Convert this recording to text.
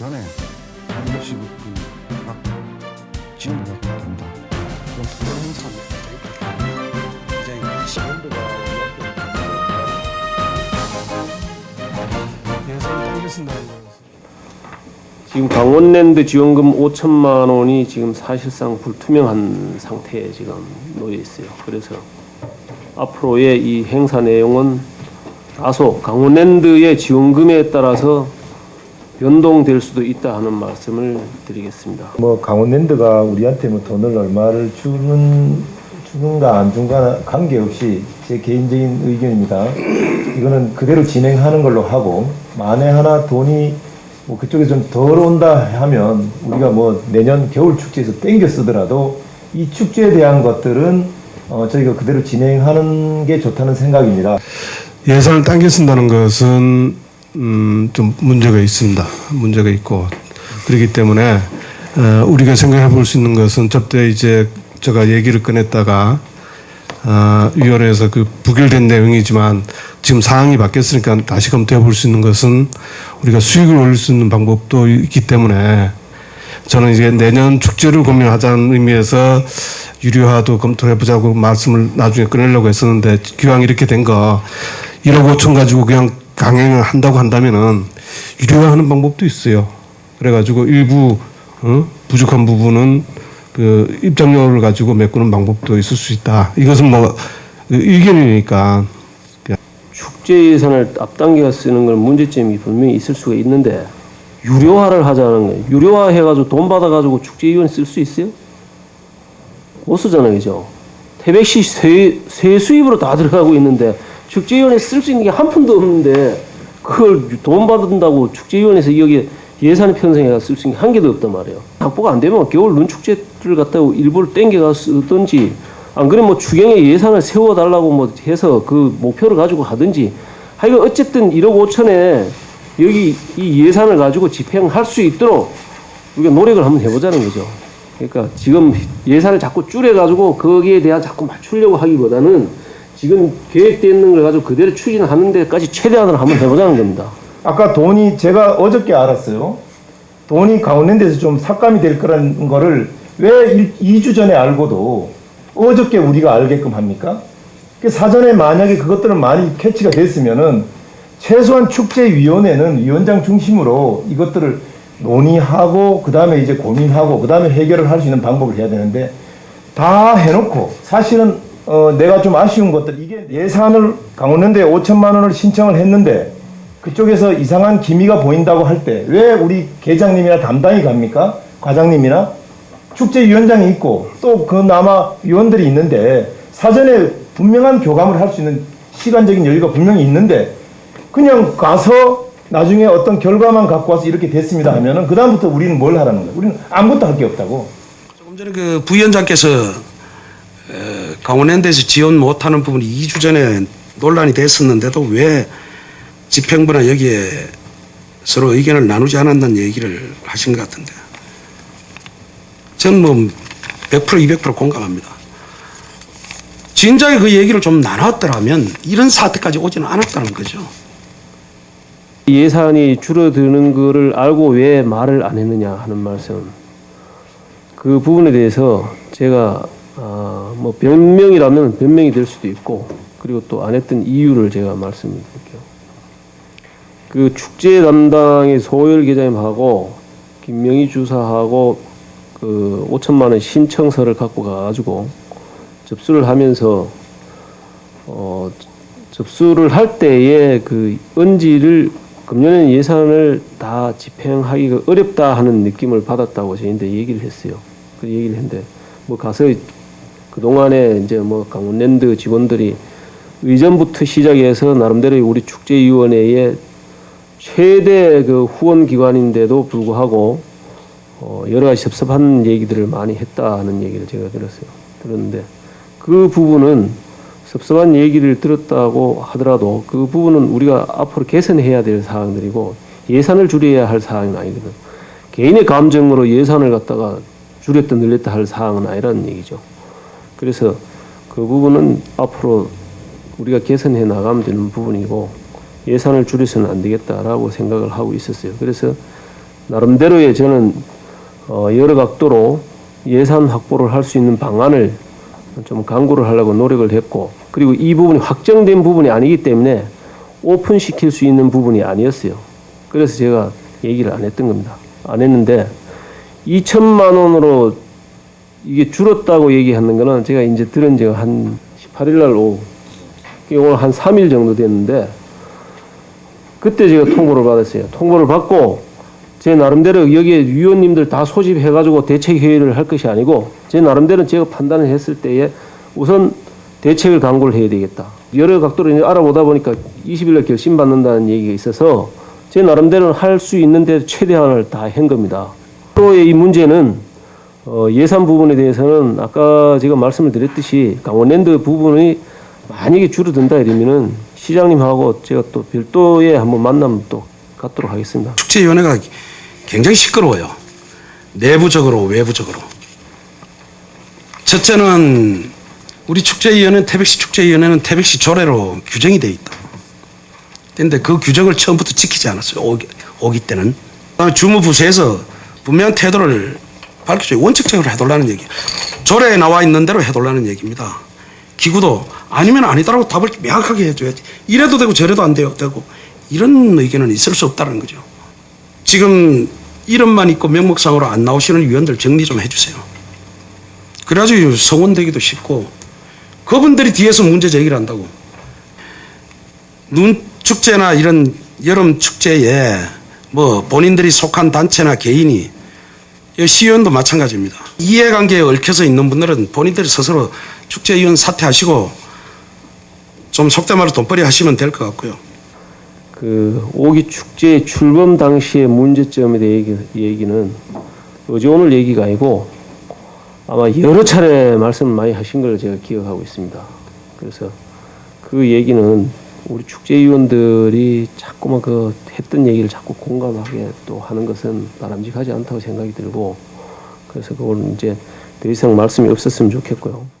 전에 반드시 그각 지원을 됩니다. 그럼 특별 행사 이제 시간도가. 지금 강원랜드 지원금 5천만 원이 지금 사실상 불투명한 상태에 지금 놓여 있어요. 그래서 앞으로의 이 행사 내용은 다소 강원랜드의 지원금에 따라서 변동될 수도 있다 하는 말씀을 드리겠습니다. 뭐 강원랜드가 우리한테 뭐 돈을 얼마를 주는 주는가 안 주는가 관계없이 제 개인적인 의견입니다. 이거는 그대로 진행하는 걸로 하고 만에 하나 돈이 뭐 그쪽에 좀 덜 온다 하면 우리가 뭐 내년 겨울 축제에서 땡겨 쓰더라도 이 축제에 대한 것들은 어 저희가 그대로 진행하는 게 좋다는 생각입니다. 예산을 당겼습다는 것은 음, 좀 문제가 있습니다. 문제가 있고 그렇기 때문에 어, 우리가 생각해 볼 수 있는 것은 저때 이제 제가 얘기를 꺼냈다가 어, 위원회에서 그 부결된 내용이지만 지금 상황이 바뀌었으니까 다시 검토해 볼 수 있는 것은 우리가 수익을 올릴 수 있는 방법도 있기 때문에 저는 이제 내년 축제를 고민하자는 의미에서 유료화도 검토해 보자고 말씀을 나중에 꺼내려고 했었는데 기왕 이렇게 된 거 1억 5천 가지고 그냥 강행을 한다고 한다면은 유료화하는 방법도 있어요. 그래가지고 일부 어? 부족한 부분은 그 입장료를 가지고 메꾸는 방법도 있을 수 있다. 이것은 뭐 의견이니까 축제 예산을 앞당겨 쓰는 건 문제점이 분명히 있을 수가 있는데 유료화를 하자는 거예요. 유료화 해가지고 돈 받아가지고 축제위원회 쓸수 있어요? 못 쓰잖아요, 그죠? 태백시 세, 세 수입으로 다 들어가고 있는데 축제위원회 쓸 수 있는 게 한 푼도 없는데 그걸 돈 받는다고 축제위원회에서 여기 예산을 편성해가 쓸 수 있는 게 한 개도 없단 말이에요. 확보가 안 되면 겨울 눈축제를 갖다가 일부를 땡겨가 쓰든지 안 그러면 뭐 추경에 예산을 세워달라고 뭐 해서 그 목표를 가지고 하든지 하여간 어쨌든 1억 5천에 여기 이 예산을 가지고 집행할 수 있도록 우리가 노력을 한번 해보자는 거죠. 그러니까 지금 예산을 자꾸 줄여가지고 거기에 대한 자꾸 맞추려고 하기보다는 지금 계획되어 있는 걸 가지고 그대로 추진하는 데까지 최대한으로 한번 해보자는 겁니다. 아까 돈이 제가 어저께 알았어요. 돈이 강원랜드에서 좀 삭감이 될 거라는 거를 왜 2주 전에 알고도 어저께 우리가 알게끔 합니까? 그 사전에 만약에 그것들은 많이 캐치가 됐으면은 최소한 축제위원회는 위원장 중심으로 이것들을 논의하고 그 다음에 이제 고민하고 그 다음에 해결을 할 수 있는 방법을 해야 되는데 다 해놓고 사실은 어 내가 좀 아쉬운 것들 이게 예산을 강원랜드에 5천만 원을 신청을 했는데 그쪽에서 이상한 기미가 보인다고 할 때 왜 우리 계장님이나 담당이 갑니까? 과장님이나 축제위원장이 있고 또그 남아 위원들이 있는데 사전에 분명한 교감을 할 수 있는 시간적인 여유가 분명히 있는데 그냥 가서 나중에 어떤 결과만 갖고 와서 이렇게 됐습니다 하면은 그다음부터 우리는 뭘 하라는 거야? 우리는 아무것도 할 게 없다고. 조금 전에 그 부위원장께서 에, 강원랜드에서 지원 못하는 부분이 2주 전에 논란이 됐었는데도 왜 집행부나 여기에 서로 의견을 나누지 않았는 얘기를 하신 것 같은데 저는 뭐 100% 200% 공감합니다. 진작에 그 얘기를 좀 나눴더라면 이런 사태까지 오지는 않았다는 거죠. 예산이 줄어드는 거를 알고 왜 말을 안 했느냐 하는 말씀. 그 부분에 대해서 제가 아, 뭐 변명이라면 변명이 될 수도 있고 그리고 또 안 했던 이유를 제가 말씀드릴게요. 그 축제 담당의 소열 계장님하고 김명희 주사하고 그 5천만 원 신청서를 갖고 가가지고 접수를 하면서 어 접수를 할 때에 그 언지를 금년에 예산을 다 집행하기가 어렵다 하는 느낌을 받았다고 저희한테 얘기를 했어요. 그 얘기를 했는데 뭐 가서 그 동안에 이제 뭐 강원랜드 직원들이 의전부터 시작해서 나름대로 우리 축제위원회의 최대 그 후원 기관인데도 불구하고 어 여러 가지 섭섭한 얘기들을 많이 했다는 얘기를 제가 들었어요. 들었는데 그 부분은 섭섭한 얘기를 들었다고 하더라도 그 부분은 우리가 앞으로 개선해야 될 사항들이고 예산을 줄여야 할 사항은 아니거든. 개인의 감정으로 예산을 갖다가 줄였다 늘렸다 할 사항은 아니라는 얘기죠. 그래서 그 부분은 앞으로 우리가 개선해 나가면 되는 부분이고 예산을 줄여서는 안 되겠다라고 생각을 하고 있었어요. 그래서 나름대로의 저는 어, 여러 각도로 예산 확보를 할 수 있는 방안을 좀 강구를 하려고 노력을 했고 그리고 이 부분이 확정된 부분이 아니기 때문에 오픈시킬 수 있는 부분이 아니었어요. 그래서 제가 얘기를 안 했던 겁니다. 안 했는데 2천만 원으로 이게 줄었다고 얘기하는 거는 제가 이제 들은 지가 한 18일 날 오후 오늘 한 3일 정도 됐는데 그때 제가 통보를 받았어요. 통보를 받고 제 나름대로 여기에 위원님들 다 소집해가지고 대책 회의를 할 것이 아니고 제 나름대로 제가 판단을 했을 때에 우선 대책을 강구를 해야 되겠다. 여러 각도로 알아보다 보니까 20일에 결심 받는다는 얘기가 있어서 제 나름대로 할 수 있는 데 최대한을 다 한 겁니다. 또의 이 문제는 어, 예산 부분에 대해서는 아까 제가 말씀을 드렸듯이 강원랜드 부분이 만약에 줄어든다 이러면은 시장님하고 제가 또 별도의 한번 만남 또 갖도록 하겠습니다. 축제위원회가 굉장히 시끄러워요. 내부적으로 외부적으로. 첫째는 우리 축제위원회 태백시 축제위원회는 태백시 조례로 규정이 돼 있다. 근데 그 규정을 처음부터 지키지 않았어요. 오기, 오기 때는. 그다음에 주무부서에서 분명한 태도를 밝혀줘요. 원칙적으로 해달라는 얘기. 조례에 나와 있는 대로 해달라는 얘기입니다. 기구도 아니면 아니다라고 답을 명확하게 해줘야지. 이래도 되고 저래도 안 돼요. 되고 이런 의견은 있을 수 없다는 거죠. 지금 이름만 있고 명목상으로 안 나오시는 위원들 정리 좀 해주세요. 그래가지고 성원되기도 쉽고 그분들이 뒤에서 문제 제기를 한다고. 눈 축제나 이런 여름 축제에 뭐 본인들이 속한 단체나 개인이 이 시의원도 마찬가지입니다. 이해관계에 얽혀서 있는 분들은 본인들이 스스로 축제위원 사퇴하시고 좀 속된 말로 돈벌이 하시면 될 것 같고요. 그 오기 축제 출범 당시의 문제점에 대해 얘기, 얘기는 어제 오늘 얘기가 아니고 아마 여러 차례 말씀을 많이 하신 걸 제가 기억하고 있습니다. 그래서 그 얘기는 우리 축제위원들이 자꾸만 그 했던 얘기를 자꾸 공감하게 또 하는 것은 바람직하지 않다고 생각이 들고 그래서 그걸 이제 더 이상 말씀이 없었으면 좋겠고요.